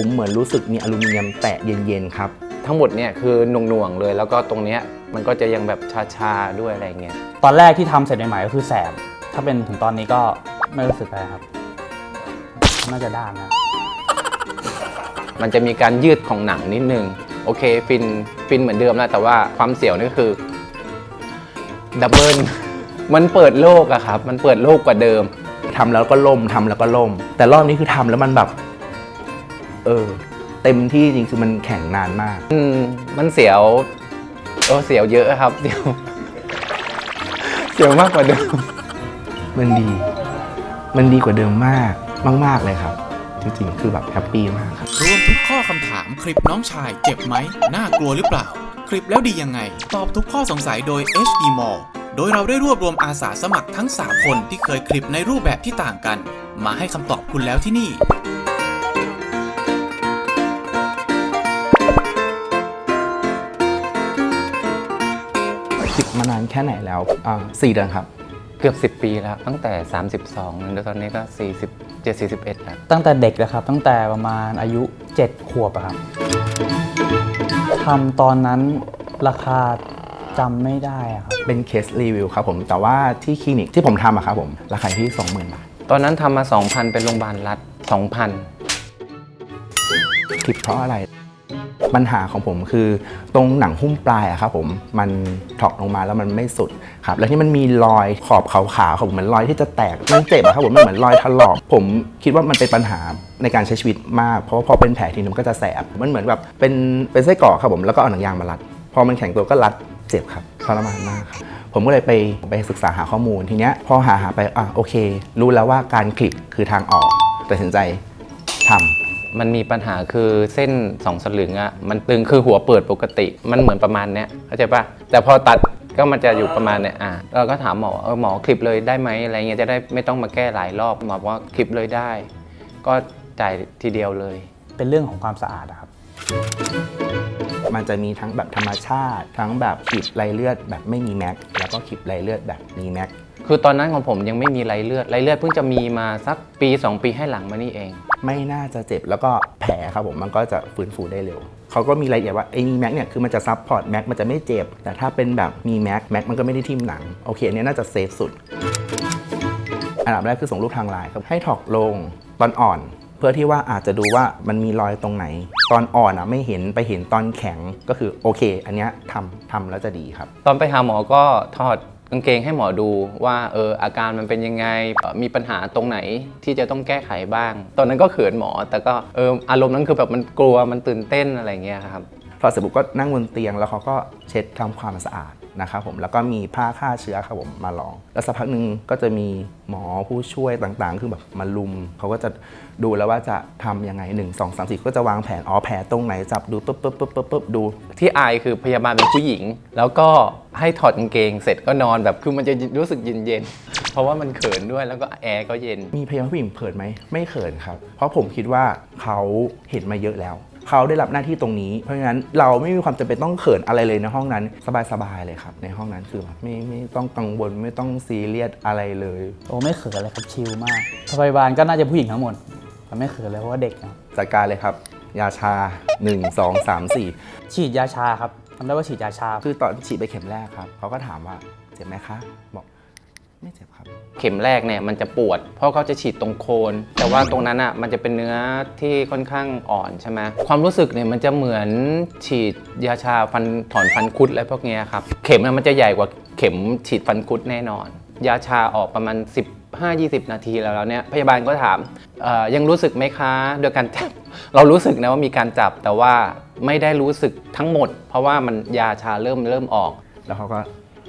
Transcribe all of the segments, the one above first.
ผมเหมือนรู้สึกมีอลูมิเนียมแตะเย็นๆครับ ทั้งหมดเนี่ยคือหน่วงๆเลย แล้วก็ตรงเนี้ยมันก็จะยังแบบชาๆด้วยอะไรเงี้ยตอนแรกที่ทำเสร็จใหม่ๆก็คือแสบ ถ้าเป็นถึงตอนนี้ก็ไม่รู้สึกอะไรครับ น่าจะด้านนะ มันจะมีการยืดของหนังนิดนึง โอเค ฟินฟินเหมือนเดิมแล้วแต่ว่าความเสียวนี่คือดับเบิลมันเปิดโลกอะครับ มันเปิดโลกกว่าเดิม ทำแล้วก็ล่มทำแล้วก็ล่ม แต่รอบนี้คือทำแล้วมันแบบ เออ เต็มที่จริงคือมันแข็งนานมาก อืมมันเสียวเออเสียวเยอะครับ เสียว เสียวมากกว่าเดิม มันดี มันดีกว่าเดิมมากมาก ๆ เลยครับ จริง ๆ คือแบบแฮปปี้มากครับ รวมทุกข้อคำถามคลิปน้องชายเจ็บไหม น่ากลัวหรือเปล่า คลิปแล้วดียังไง ตอบทุกข้อสงสัยโดย HD m a l l โดยเราได้รวบรวมอาสาสมัครทั้ง 3 คนที่เคยคลิปในรูปแบบที่ต่างกัน มาให้คำตอบคุณแล้วที่นี่ คิดมานานแค่ไหนแล้วอ่าสี่เดือนครับ เกือบ 10 ปีแล้วตั้งแต่ 32แล้วตอนนี้ก็47 41แล้วตั้งแต่เด็กเลยครับ ตั้งแต่ประมาณอายุ 7 ขวบอะครับทำตอนนั้นราคาจำไม่ได้อะครับ เป็นเคสรีวิวครับผม แต่ว่าที่คลินิกที่ผมทำอะครับผม ราคาที่ 20,000 บาทตอนนั้นทำมา 2,000 เป็นโรงพยาบาลรัฐ2,000คลิปเพราะอะไร ปัญหาของผมคือตรงหนังหุ้มปลายอะครับผมมันถอกลงมาแล้วมันไม่สุดครับแล้วที่มันมีรอยขอบขาวๆครับผมเหมือนรอยที่จะแตกมันเจ็บอะครับผมมันเหมือนรอยถลอก ผมคิดว่ามันเป็นปัญหาในการใช้ชีวิตมาก เพราะว่าพอเป็นแผลทีนึงมันก็จะแสบมันเหมือนแบบเป็นเป็นไส้กรอกครับผมแล้วก็เอาหนังยางมารัด พอมันแข็งตัวก็รัดเจ็บครับทรมานมากครับผมก็เลยไปไปศึกษาหาข้อมูลทีเนี้ยพอหาหาไปอะโอเค รู้แล้วว่าการคลิปคือทางออกตัดสินใจ มันมีปัญหาคือเส้นสองสลึงอะมันตึงคือหัวเปิดปกติ มันเหมือนประมาณเนี้ยเข้าใจปะแต่พอตัดก็มันจะอยู่ประมาณเนี้ยอะเราก็ถามหมอเออหมอคลิปเลยได้ไหมอะไรเงี้ยจะได้ไม่ต้องมาแก้หลายรอบหมอบอกว่าคลิปเลยได้ ก็จ่ายทีเดียวเลย เป็นเรื่องของความสะอาดอะครับ มันจะมีทั้งแบบธรรมชาติ ทั้งแบบขีดไรเลือดแบบไม่มีแม็กแล้วก็ขีดไรเลือดแบบมีแม็ก คือตอนนั้นของผมยังไม่มีไรเลือดไรเลือดเพิ่งจะมีมาสักปี 2 ปีให้หลังมานี่เอง ไม่น่าจะเจ็บแล้วก็แผลครับผมมันก็จะฟื้นฟูได้เร็วเขาก็มีรายละเอียดว่าไอ้มีแม็กเนี่ยคือมันจะซับพอร์ตแม็กมันจะไม่เจ็บ แต่ถ้าเป็นแบบมีแม็กแม็กมันก็ไม่ได้ทิ่มหนังโอเคอันเนี้ยน่าจะเซฟสุด อันดับแรกคือส่งรูปทางไลน์ครับให้ถอกลงตอนอ่อน เพื่อที่ว่าอาจจะดูว่ามันมีรอยตรงไหน ตอนอ่อนอะไม่เห็นไปเห็นตอนแข็งก็คือโอเค อันเนี้ยทำทำแล้วจะดีครับ ตอนไปหาหมอก็ถอด กางเกงให้หมอดูว่าเอออาการมันเป็นยังไงมีปัญหาตรงไหนที่จะต้องแก้ไขบ้าง ตอนนั้นก็เขินหมอ แต่ก็เอออารมณ์นั้นคือแบบมันกลัวมันตื่นเต้นอะไรเงี้ยครับพอเสร็จปุ๊บก็นั่งบนเตียงแล้วเขาก็เช็ดทำความสะอาด นะครับผมแล้วก็มีผ้าฆ่าเชื้อครับผมมาลอง แล้วสักพักหนึ่งก็จะมีหมอผู้ช่วยต่างๆ คือแบบมาลุมเขาก็จะดูแล้วว่าจะทำยังไง 1 2 3 4 ก็จะวางแผนอ๋อแผลตรงไหนจับดูปุ๊บปุ๊บปุ๊บปุ๊บปุ๊บดู ที่อายคือพยาบาลเป็นผู้หญิง แล้วก็ให้ถอดกางเกงเสร็จก็นอนแบบคือมันจะรู้สึกเย็นๆเพราะว่ามันเขินด้วยแล้วก็แอร์ก็เย็นมีพยาบาลผู้หญิงเขินไหมไม่เขินครับ เพราะผมคิดว่าเขาเห็นมาเยอะแล้ว เขาได้รับหน้าที่ตรงนี้ เพราะฉะนั้นเราไม่มีความจำเป็นต้องเขินอะไรเลยในห้องนั้น สบายๆเลยครับ ในห้องนั้นคือแบบไม่ไม่ต้องกังวลไม่ต้องซีเรียสอะไรเลย โอ้ไม่เขินเลยครับชิลมากพยาบาลก็น่าจะผู้หญิงทั้งหมดแต่ไม่เขินเลยเพราะว่าเด็กนะจัดการเลยครับ ยาชา 1 2 3 4 ฉีดยาชาครับทำได้ว่าฉีดยาชา คือตอนฉีดไปเข็มแรกครับเขาก็ถามว่าเจ็บไหมคะบอก ไม่เจ็บครับ เข็มแรกเนี่ยมันจะปวด เพราะเขาจะฉีดตรงโคน แต่ว่าตรงนั้นอะมันจะเป็นเนื้อที่ค่อนข้างอ่อนใช่ไหมความรู้สึกเนี่ยมันจะเหมือนฉีดยาชาฟันถอนฟันคุดอะไรพวกเนี้ยครับ เข็มน่ะมันจะใหญ่กว่าเข็มฉีดฟันคุดแน่นอน ยาชาออกประมาณ 15-20 นาทีแล้วแล้วเนี่ยพยาบาลก็ถามเอ่อยังรู้สึกไหมคะโดยการจับ เรารู้สึกนะว่ามีการจับแต่ว่าไม่ได้รู้สึกทั้งหมด เพราะว่ามันยาชาเริ่มเริ่มออก แล้วเขาก็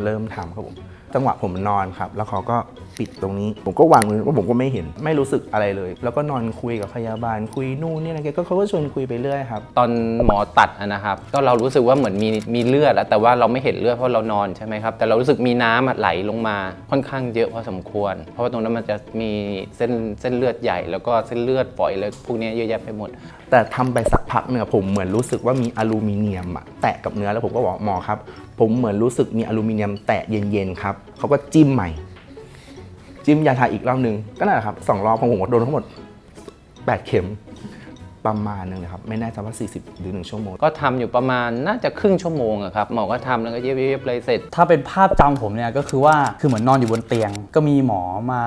เริ่มทำครับผมจังหวะผมนอนครับ แล้วเขาก็ปิดตรงนี้ ผมก็วางมือว่าผมก็ไม่เห็นไม่รู้สึกอะไรเลย แล้วก็นอนคุยกับพยาบาลคุยนู่นนี่อะไรแกก็เขาก็ชวนคุยไปเรื่อยครับ ตอนหมอตัดอะนะครับ ก็เรารู้สึกว่าเหมือนมีมีเลือดอะแต่ว่าเราไม่เห็นเลือดเพราะเรานอนใช่ไหมครับ แต่เรารู้สึกมีน้ำอะไหลลงมาค่อนข้างเยอะพอสมควร เพราะว่าตรงนั้นมันจะมีเส้นเส้นเลือดใหญ่ แล้วก็เส้นเลือดฝอยเลยพวกเนี้ยเยอะแยะไปหมด แต่ทำไปสักพักเนี่ยผมเหมือนรู้สึกว่ามีอลูมิเนียมอะแตะกับเนื้อแล้วผมก็บอกหมอครับ ผมเหมือนรู้สึกมีอลูมิเนียมแตะเย็นๆครับเขาก็จิ้มใหม่ จิ้มยาทาอีกรอบหนึ่งก็นั่นแหละครับสองรอบของผมก็โดนทั้งหมด 8 เข็มประมาณหนึงเลยครับ ไม่แน่ใจว่า 40 หรือ 1 ชั่วโมง ก็ทำอยู่ประมาณน่าจะครึ่งชั่วโมงอะครับหมอก็ทำแล้วก็เย็บๆเลยเสร็จ ถ้าเป็นภาพจำผมเนี่ยก็คือว่าคือเหมือนนอนอยู่บนเตียง ก็มีหมอมา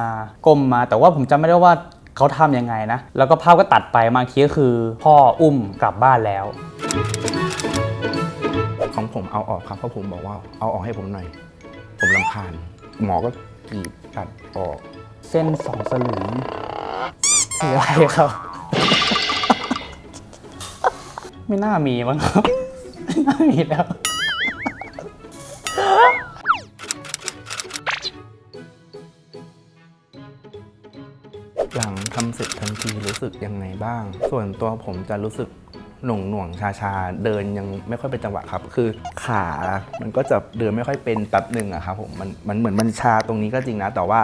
ก้มมา แต่ว่าผมจำไม่ได้ว่าเขาทำยังไงนะ แล้วก็ภาพก็ตัดไปบางทีก็คือ พ่ออุ้มกลับบ้านแล้ว ของผมเอาออกครับเพราะผมบอกว่าเอาออกให้ผมหน่อย ผมลำคาญ หมอก็กรีดตัดออก เส้นสองสลึงคืออะไรครับ ไม่น่ามีมั้งครับ ไม่น่ามีแล้ว หลังทำเสร็จทันทีรู้สึกยังไงบ้าง ส่วนตัวผมจะรู้สึก หน่วงหน่วงชาชาเดินยังไม่ค่อยเป็นจังหวะครับ คือขามันก็จะเดินไม่ค่อยเป็นแป๊บหนึ่งอะครับผมมันมันเหมือนมันชาตรงนี้ก็จริงนะ แต่ว่า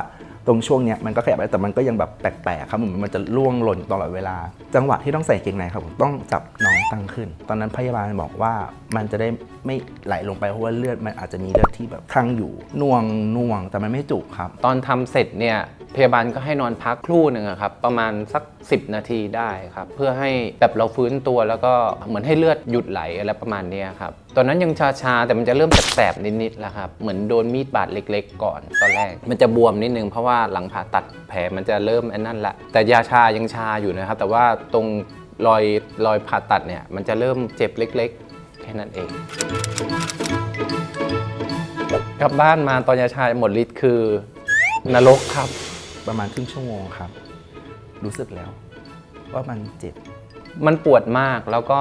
ตรงช่วงเนี้ยมันก็ขยับได้แต่มันก็ยังแบบแปลกๆครับเหมือนมันจะล่วงหล่นตลอดเวลา จังหวะที่ต้องใส่เกงในครับผมต้องจับน้องตั้งขึ้น ตอนนั้นพยาบาลบอกว่ามันจะได้ไม่ไหลลงไปเพราะว่าเลือดมันอาจจะมีเลือดที่แบบข้างอยู่หน่วงหน่วงแต่มันไม่จุกครับ ตอนทำเสร็จเนี่ย พยาบาลก็ให้นอนพักครู่หนึ่งครับประมาณสัก 10 นาทีได้ครับเพื่อให้แบบเราฟื้นตัวแล้วก็เหมือนให้เลือดหยุดไหลอะไรประมาณนี้ครับตอนนั้นยังชาๆแต่มันจะเริ่มแสบๆนิดๆแล้วครับเหมือนโดนมีดบาดเล็ก ๆ ก่อนตอนแรก มันจะบวมนิดนึงเพราะว่าหลังผ่าตัดแผลมันจะเริ่มไอันนั่นละแต่ยาชายังชาอยู่นะครับแต่ว่าตรงรอยรอยผ่าตัดเนี่ยมันจะเริ่มเจ็บเล็ก ๆ แค่นั้นเองกลับบ้านมาตอนยาชาหมดฤทธิ์คือนรกครับ ประมาณครึ่งชั่วโมงครับ รู้สึกแล้ว ว่ามันเจ็บ มันปวดมากแล้วก็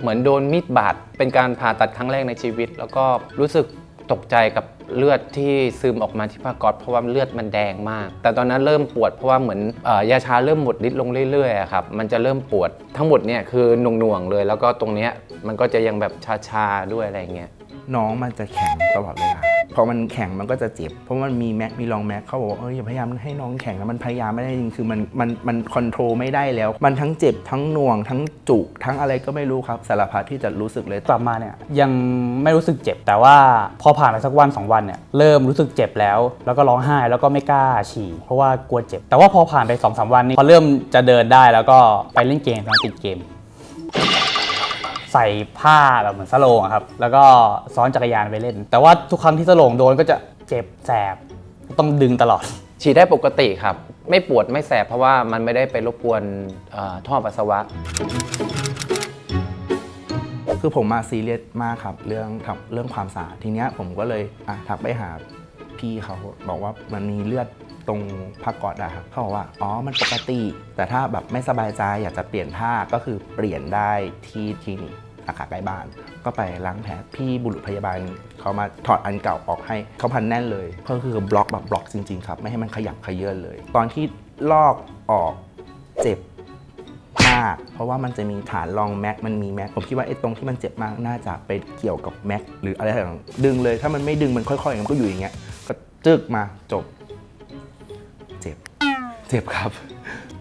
เหมือนโดนมีดบาดเป็นการผ่าตัดครั้งแรกในชีวิต แล้วก็รู้สึกตกใจกับเลือดที่ซึมออกมาที่ผ้าก๊อซเพราะว่าเลือดมันแดงมาก แต่ตอนนั้นเริ่มปวดเพราะว่าเหมือนเออยาชาเริ่มหมดฤทธิ์ลงเรื่อยๆอะครับมันจะเริ่มปวดทั้งหมดเนี่ยคือหน่วงๆเลย แล้วก็ตรงเนี้ยมันก็จะยังแบบชาๆด้วยอะไรอย่างเงี้ยน้องมันจะแข็งตลอดเวลา พอมันแข็งมันก็จะเจ็บ เพราะมันมีแม็กมีรองแม็กเขาบอกว่าเอออย่าพยายามให้น้องแข็งแล้วมันพยายามไม่ได้จริงคือมันมันมันคอนโทรลไม่ได้แล้ว มันทั้งเจ็บทั้งหน่วง ทั้งจุกทั้งอะไรก็ไม่รู้ครับสารพัดที่จะรู้สึกเลยกลับมาเนี่ยยังไม่รู้สึกเจ็บแต่ว่าพอผ่านไปสักวันสองวันเนี่ยเริ่มรู้สึกเจ็บแล้ว แล้วก็ร้องไห้แล้วก็ไม่กล้าฉี่เพราะว่ากลัวเจ็บ แต่ว่าพอผ่านไป2อสวันนี้พอเริ่มจะเดินได้แล้วก็ไปเล่นเกมทั้งติดเกม ใส่ผ้าแบบเหมือนสโลงอะครับ แล้วก็ซ้อนจักรยานไปเล่น แต่ว่าทุกครั้งที่สโลงโดนก็จะเจ็บแสบ ต้องดึงตลอด ฉี่ได้ปกติครับ ไม่ปวดไม่แสบเพราะว่ามันไม่ได้ไปรบกวนเอ่อท่อปัสสาวะ คือผมมาซีเรียสมากครับ เรื่องทำเรื่องความสะอาดทีเนี้ยผมก็เลยอะทักไปหาพี่เขาบอกว่ามันมีเลือด ตรงผ้าก๊อซอะครับเขาบอกว่าอ๋อมันปกติ แต่ถ้าแบบไม่สบายใจอยากจะเปลี่ยนผ้าก็คือเปลี่ยนได้ที่คลินิกสาขาใกล้บ้าน ก็ไปล้างแผลพี่บุรุษพยาบาลเขามาถอดอันเก่าออกให้เขาพันแน่นเลยก็คือบล็อกแบบบล็อกจริง ๆ ครับ ไม่ให้มันขยับขยื่นเลย ตอนที่ลอกออกเจ็บมาก เพราะว่ามันจะมีฐานรองแม็กมันมีแม็กผมคิดว่าไอ้ตรงที่มันเจ็บมากน่าจะไปเกี่ยวกับแม็กหรืออะไรต่างดึงเลยถ้ามันไม่ดึงมันค่อยๆมันก็อยู่อย่างเงี้ยก็จึกมาจบ เจ็บครับ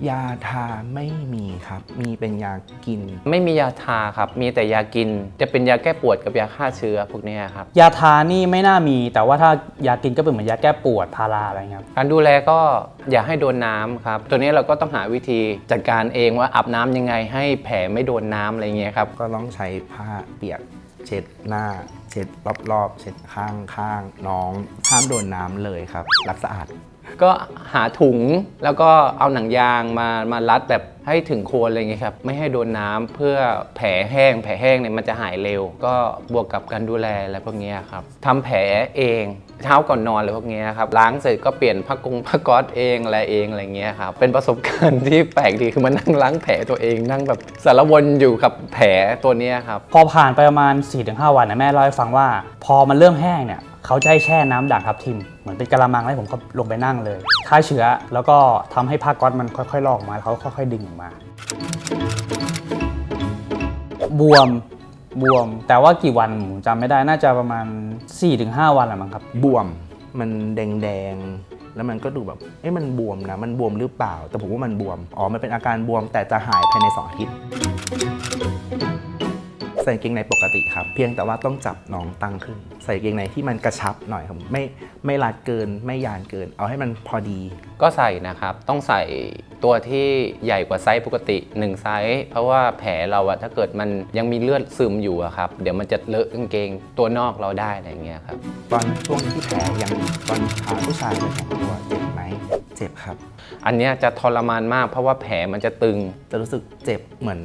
ยาทาไม่มีครับ มีเป็นยากิน ไม่มียาทาครับ มีแต่ยากิน จะเป็นยาแก้ปวดกับยาฆ่าเชื้อพวกเนี้ยครับ ยาทานี่ไม่น่ามี แต่ว่าถ้ายากินก็เป็นเหมือนยาแก้ปวดพาราอะไรเงี้ยครับการดูแลก็อย่าให้โดนน้ำครับ ตัวนี้เราก็ต้องหาวิธีจัดการเองว่าอาบน้ำยังไงให้แผลไม่โดนน้ำอะไรเงี้ยครับ ก็ต้องใช้ผ้าเปียก เช็ดหน้า เช็ดรอบๆ เช็ดข้างข้างๆน้อง ห้ามโดนน้ำเลยครับ รักสะอาด ก็หาถุงแล้วก็เอาหนังยางมามารัดแบบให้ถึงโคนอะไรเงี้ยครับไม่ให้โดนน้ำเพื่อแผลแห้ง แผลแห้งเนี่ยมันจะหายเร็ว ก็บวกกับการดูแลอะไรพวกนี้ครับทำแผลเองเช้าก่อนนอนอะไรพวกนี้ครับล้างเสร็จก็เปลี่ยนผ้ากงผ้าก๊อซเองอะไรเองอะไรเงี้ยครับเป็นประสบการณ์ที่แปลกดีคือมานั่งล้างแผลตัวเองนั่งแบบสารวนอยู่กับแผลตัวนี้ครับพอผ่านไปประมาณ4-5วันนะแม่เล่าให้ฟังว่า พอมันเริ่มแห้งเนี่ย เขาจะให้แช่น้ำด่างทับทิม เหมือนเป็นกะละมังให้ผมก็ลงไปนั่งเลยฆ่าเชื้อแล้วก็ทำให้ผ้าก๊อซมันค่อยๆลอกออกมาเขาค่อยๆดึงออกมา บวมบวม แต่ว่ากี่วันผมจำไม่ได้น่าจะประมาณ 4-5 วันแหละมั้งครับ บวมมันแดงๆ แล้วมันก็ดูแบบ เอ๊ะมันบวมนะ มันบวมหรือเปล่า แต่ผมว่ามันบวม อ๋อ มันเป็นอาการบวมแต่จะหายภายใน 2 อาทิตย์ สส่กางเกงในปกติครับ เพียงแต่ว่าต้องจับน้องตั้งขึ้น ใส่กางเกงในที่มันกระชับหน่อยครับไม่ไม่รัดเกินไม่ยานเกิน เอาให้มันพอดี ก็ใส่นะครับ ต้องใส่ตัวที่ใหญ่กว่าไซส์ปกติ1ไซส์เพราะว่าแผลเราอะถ้าเกิดมันยังมีเลือดซึมอยู่อะครับ เดี๋ยวมันจะเลอะกางเกงตัวนอกเราได้อะไรอย่างเงี้ยครับ ตอนช่วงที่แผลยังตอนพาผู้ชายไปแข่งตัวเจ็บไหม เจ็บครับ อันเนี้ยจะทรมานมากเพราะว่าแผลมันจะตึง จะรู้สึกเจ็บเหมือน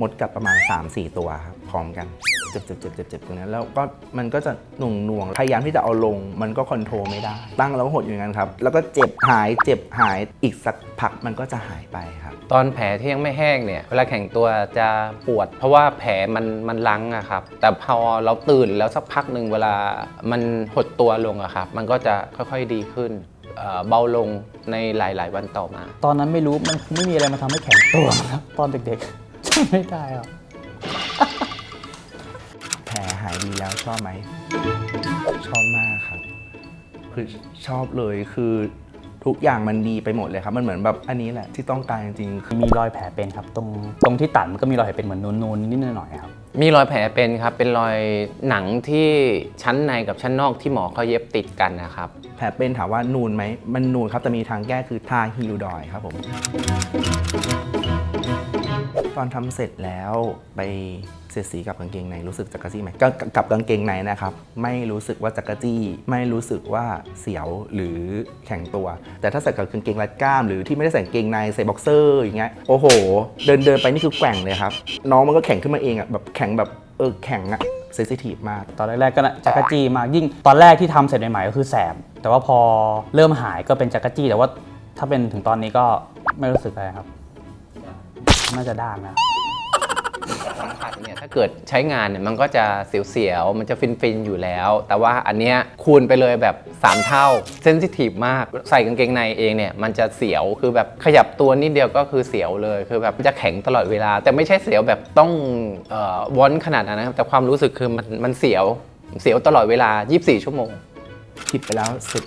มดกัดประมาณ 3-4 ตัวครับพร้อมกัน เจ็บเจ็บเจ็บเจ็บเจ็บตรงนั้นแล้วก็มันก็จะหน่วงหน่วงพยายามที่จะเอาลง มันก็คอนโทรลไม่ได้ ตั้งแล้วก็หดอยู่อย่างนั้นครับ แล้วก็เจ็บหายเจ็บหายอีกสักพักมันก็จะหายไปครับ ตอนแผลที่ยังไม่แห้งเนี่ยเวลาแข่งตัวจะปวด เพราะว่าแผลมันมันลังอะครับแต่พอเราตื่นแล้วสักพักหนึ่งเวลามันหดตัวลงอะครับมันก็จะค่อยๆดีขึ้น เอ่อเบาลงในหลาย ๆ วันต่อมา ตอนนั้นไม่รู้มันคงไม่มีอะไรมาทำให้แข็งตัวครับตอนเด็กๆจำไม่ได้ครับแผลหายดีแล้วชอบไหม ชอบมากครับ คือชอบเลยคือ ทุกอย่างมันดีไปหมดเลยครับ มันเหมือนแบบอันนี้แหละที่ต้องการจริงๆคือมีรอยแผลเป็นครับ ตรงตรงที่ตัดมันก็มีรอยแผลเป็นเหมือนนูนๆนิดๆหน่อยๆครับ มีรอยแผลเป็นครับ เป็นรอยหนังที่ชั้นในกับชั้นนอกที่หมอเขาเย็บติดกันนะครับแผลเป็นถามว่านูนไหมมันนูนครับแต่มีทางแก้คือทาฮิลดอยครับผมต อนทำเสร็จแล้วไปเสียดสีกับกางเกงในรู้สึกจักรจี้ไหมกับกับกางเกงในนะครับ ไม่รู้สึกว่าจักรจี้ ไม่รู้สึกว่าเสียวหรือแข็งตัว แต่ถ้าใส่กับกางเกงรัดกล้าม หรือที่ไม่ได้ใส่กางเกงในใส่บ็อกเซอร์อย่างเงี้ยโอ้โห เดินเดินไปนี่คือแกว่งเลยครับ น้องมันก็แข็งขึ้นมาเองอะแบบแข็งแบบเออแข็งอะเซนซิทีฟมากตอนแรกๆก็นะจักรจี้มากยิ่งตอนแรกที่ทำเสร็จใหม่ๆก็คือแสบแต่ว่าพอเริ่มหายก็เป็นจักรจี้แต่ว่าถ้าเป็นถึงตอนนี้ก็ไม่รู้สึกอะไรครับ น่าจะด้านนะสัมผัสเนี่ยถ้าเกิดใช้งานเนี่ยมันก็จะเสียวๆ มันจะฟินๆ อยู่แล้ว แต่ว่าอันเนี้ยคูณไปเลยแบบ 3 เท่าเซนซิทีฟมาก ใส่กางเกงในเองเนี่ยมันจะเสียวคือแบบขยับตัวนิดเดียวก็คือเสียวเลย คือแบบมันจะแข็งตลอดเวลา แต่ไม่ใช่เสียวแบบต้องเอ่อวอนขนาดนั้นนะครับ แต่ความรู้สึกคือมันมันเสียวเสียวตลอดเวลา 24 ชั่วโมงคิดไปแล้วเสร็จ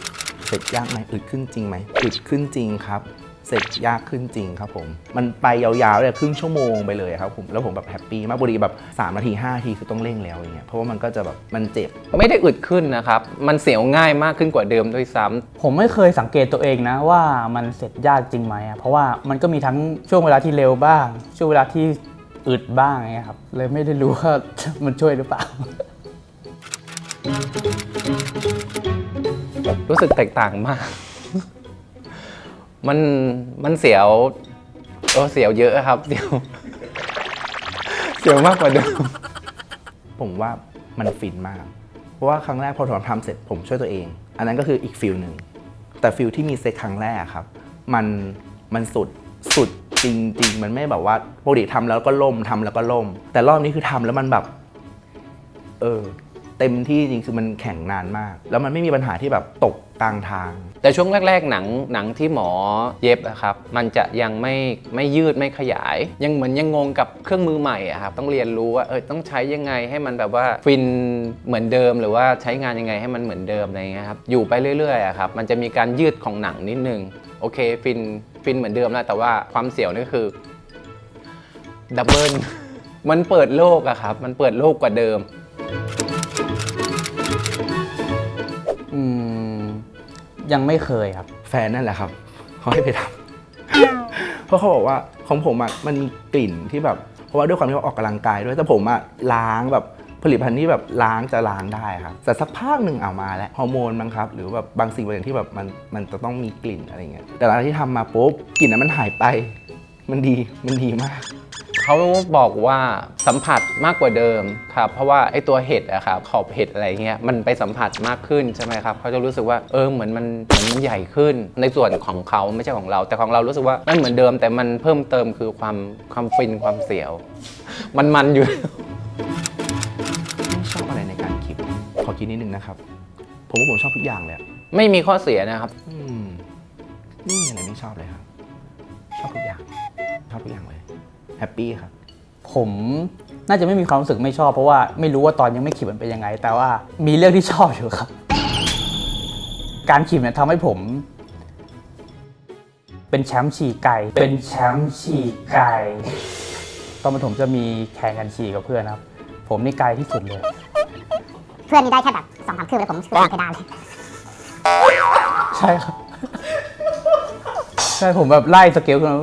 เสร็จยากไหมอึดขึ้นจริงไหมอึดขึ้นจริงครับ เสร็จยากขึ้นจริงครับผม มันไปยาวๆเลยครึ่งชั่วโมงไปเลยครับผมแล้วผมแบบแฮปปี้มากบดีแบบ3นาที5นาทีคือต้องเร่งแล้วอย่างเงี้ยเพราะว่ามันก็จะแบบมันเจ็บ ไม่ได้อึดขึ้นนะครับ มันเสียวง่ายมากขึ้นกว่าเดิมด้วยซ้ำผมไม่เคยสังเกตตัวเองนะว่ามันเสร็จยากจริงไหมอะเพราะว่ามันก็มีทั้งช่วงเวลาที่เร็วบ้าง ช่วงเวลาที่อึดบ้างอย่างเงี้ยครับเลยไม่ได้รู้ว่า มันช่วยหรือเปล่า รู้สึกแตกต่างมาก มันมันเสียวเออเสียวเยอะครับ เสียว เสียวมากกว่าเดิมผมว่ามันฟินมาก เพราะว่าครั้งแรกพอผมทำเสร็จผมช่วยตัวเอง อันนั้นก็คืออีกฟิลหนึ่ง แต่ฟิลที่มีเซ็กครั้งแรกครับ มันมันสุดสุดจริงๆมันไม่แบบว่าปกติทำแล้วก็ล่มทำแล้วก็ล่ม แต่รอบนี้คือทำแล้วมันแบบ เออ เต็มที่จริงคือมันแข็งนานมาก แล้วมันไม่มีปัญหาที่แบบตกกลางทาง แต่ช่วงแรก ๆ หนังหนังที่หมอเย็บอะครับมันจะยังไม่ไม่ยืดไม่ขยาย ยังเหมือนยังงงกับเครื่องมือใหม่อะครับต้องเรียนรู้ว่าเออต้องใช้ยังไงให้มันแบบว่าฟินเหมือนเดิม หรือว่าใช้งานยังไงให้มันเหมือนเดิมอะไรเงี้ยครับอยู่ไปเรื่อยๆอะครับมันจะมีการยืดของหนังนิดนึงโอเคฟินฟินเหมือนเดิมแล้วแต่ว่าความเสียวนี่คือดับเบิลมันเปิดโลกอะครับ มันเปิดโลกกว่าเดิม ยังไม่เคยครับ แฟนนั่นแหละครับเขาให้ไปทำเพราะเขาบอกว่าของผมอะมันมีกลิ่นที่แบบ เพราะว่าด้วยความที่ว่าออกกำลังกายด้วยแต่ผมอะล้างแบบผลิตภัณฑ์ที่แบบล้างจะล้างได้ครับแต่สักพักหนึ่งเอามาแล้วฮอร์โมนมั้งครับ หรือแบบบางสิ่งบางอย่างที่แบบมันมันจะต้องมีกลิ่นอะไรเงี้ยแต่หลังที่ทำมาปุ๊บกลิ่นนั้นมันหายไป มันดีมันดีมาก เขาบอกว่าสัมผัสมากกว่าเดิมครับ เพราะว่าไอ้ตัวเห็ดอะครับขอบเห็ดอะไรเงี้ยมันไปสัมผัสมากขึ้นใช่ไหมครับเขาจะรู้สึกว่าเออเหมือนมันเหมือนมันใหญ่ขึ้น ในส่วนของเขาไม่ใช่ของเรา แต่ของเรารู้สึกว่ามันเหมือนเดิมแต่มันเพิ่มเติมคือความความฟินความเสียว มันมันอยู่ไม่ชอบอะไรในการคลิปขอคิดนิดนึงนะครับ ผมว่าผมชอบทุกอย่างเลยอะไม่มีข้อเสียนะครับ อืมนี่มีอะไรไม่ชอบเลยครับ ชอบทุกอย่าง ชอบทุกอย่างเลยแฮปปี้ครับผมน่าจะไม่มีความรู้สึกไม่ชอบเพราะว่าไม่รู้ว่าตอนยังไม่ขีดมันเป็นยังไง แต่ว่ามีเรื่องที่ชอบอยู่ครับ การขีดเนี่ยทำให้ผม เป็นแชมป์ฉี่ไก่ เป็นแชมป์ฉี่ไก่ตอนประถมจะมีแข่งกันฉี่กับเพื่อนครับ ผมนี่ไกลที่สุดเลย เพื่อนนี่ได้แค่แบบสองสามคืบแล้วผมคือเพดานเลยใช่ครับ ใช่ผมแบบไล่สเกลขึ้นมา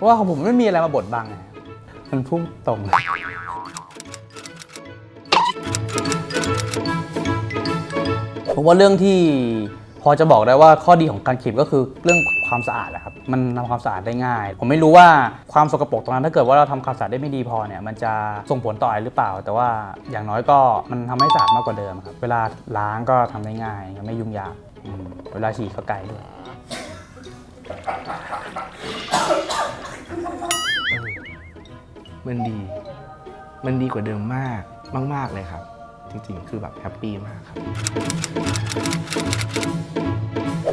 อู้ผมไม่ได้เพราะว่าของผมไม่มีอะไรมาบดบังไงมันพุ่งตรงผมว่าเรื่องที่พอจะบอกได้ว่าข้อดีของการคลิปก็คือเรื่องความสะอาดแหละครับ มันทำความสะอาดได้ง่าย ผมไม่รู้ว่าความสกปรกตรงนั้นถ้าเกิดว่าเราทำความสะอาดได้ไม่ดีพอเนี่ย มันจะส่งผลต่ออะไรหรือเปล่า แต่ว่าอย่างน้อยก็มันทำให้สะอาดมากกว่าเดิมครับ เวลาล้างก็ทำได้ง่ายไม่ยุ่งยาก เวลาฉีดก็ไกลด้วย มันดี มันดีกว่าเดิมมากมาก ๆ เลยครับ จริง ๆ คือแบบแฮปปี้มากครับ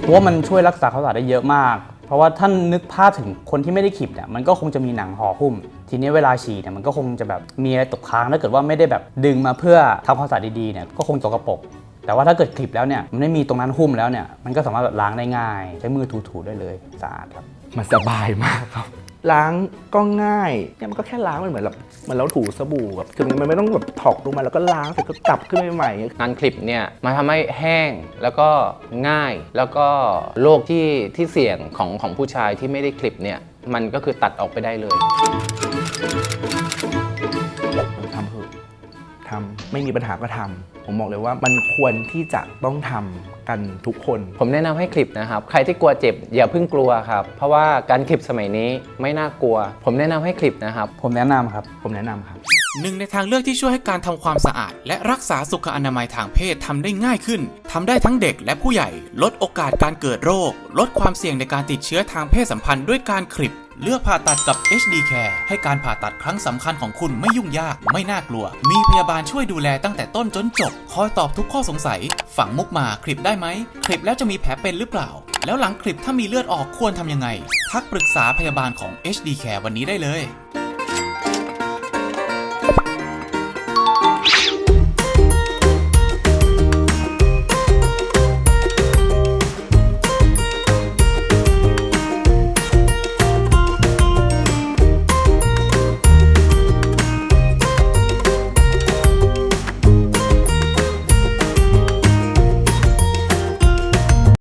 เพราะว่ามันช่วยรักษาความสาดได้เยอะมาก เพราะว่าท่านนึกภาพถึงคนที่ไม่ได้ขีบเนี่ยมันก็คงจะมีหนังห่อหุ้ม ทีนี้เวลาฉีดเนี่ยมันก็คงจะแบบมีอะไรตกค้างถ้าเกิดว่าไม่ได้แบบดึงมาเพื่อทำความสะอาดดีๆเนี่ยก็คงสกปรก แต่ว่าถ้าเกิดคลิปแล้วเนี่ยมันไม่มีตรงนั้นหุ้มแล้วเนี่ยมันก็สามารถแบบล้างได้ง่าย ใช้มือถูๆได้เลยสะอาดครับ มันสบายมากครับ ล้างก็ง่ายเนี่ยมันก็แค่ล้างมันเหมือนแบบเหมันเราถูสบู่แบบคือมันไม่ต้องแบบถอกลงมาแล้วก็ล้างเสร็จก็กลับขึ้นไปใหม่ งานคลิปเนี่ยมาทำให้แห้งแล้วก็ง่าย แล้วก็โรคที่ที่เสี่ยงของของผู้ชายที่ไม่ได้คลิปเนี่ยมันก็คือตัดออกไปได้เลยทำเถอะ ทำไม่มีปัญหาก็ทำผมบอกเลยว่ามันควรที่จะต้องทำกันทุกคน ผมแนะนำให้คลิปนะครับ ใครที่กลัวเจ็บอย่าเพิ่งกลัวครับ เพราะว่าการคลิปสมัยนี้ไม่น่ากลัว ผมแนะนำให้คลิปนะครับ ผมแนะนำครับ ผมแนะนำครับหนึ่งในทางเลือกที่ช่วยให้การทำความสะอาด และรักษาสุขอนามัยทางเพศทำได้ง่ายขึ้นทำได้ทั้งเด็กและผู้ใหญ่ ลดโอกาสการเกิดโรค ลดความเสี่ยงในการติดเชื้อทางเพศสัมพันธ์ด้วยการคลิป เลือกผ่าตัดกับ HD Care ให้การผ่าตัดครั้งสำคัญของคุณไม่ยุ่งยาก ไม่น่ากลัว มีพยาบาลช่วยดูแลตั้งแต่ต้นจนจบ คอยตอบทุกข้อสงสัย ฝังมุกมาคลิปได้ไหม คลิปแล้วจะมีแผลเป็นหรือเปล่า แล้วหลังคลิปถ้ามีเลือดออกควรทำยังไง ทักปรึกษาพยาบาลของ HD Care วันนี้ได้เลย